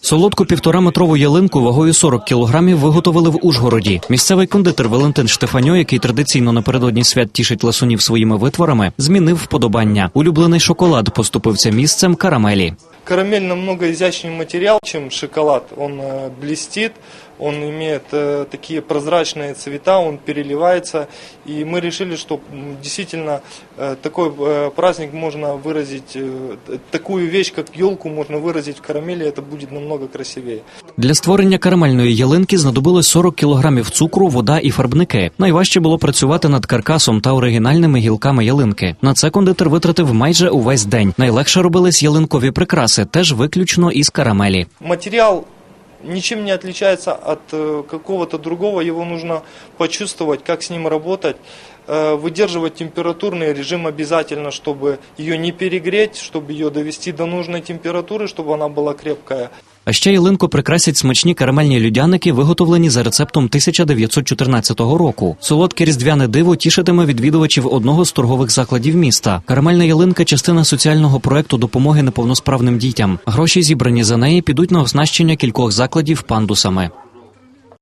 Солодку півтораметрову ялинку вагою 40 кілограмів виготовили в Ужгороді. Місцевий кондитер Валентин Штефаньо, який традиційно напередодні свят тішить ласунів своїми витворами, змінив вподобання. Улюблений шоколад поступився місцем карамелі. Карамель намного изящнее материал, чем шоколад. Он э, блестит, он имеет э, такие прозрачные цвета, он переливается. И мы решили, что м, действительно э, такой э, праздник можно выразить, э, т- такую вещь, как елку, можно выразить в карамели, это будет намного красивее. Для створення карамельної ялинки знадобилось 40 кілограмів цукру, вода і фарбники. Найважче було працювати над каркасом та оригінальними гілками ялинки. На це кондитер витратив майже увесь день. Найлегше робились ялинкові прикраси, теж виключно із карамелі. Материал ничем не отличается от э, какого-то другого, его нужно почувствовать, как с ним работать, выдерживать температурный режим обязательно, чтобы ее не перегреть, чтобы ее довести до нужной температуры, чтобы она была крепкая. А ще ялинку прикрасять смачні карамельні людяники, виготовлені за рецептом 1914 року. Солодке різдвяне диво тішитиме відвідувачів одного з торгових закладів міста. Карамельна ялинка частина соціального проекту допомоги неповносправним дітям. Гроші, зібрані за неї, підуть на оснащення кількох закладів пандусами.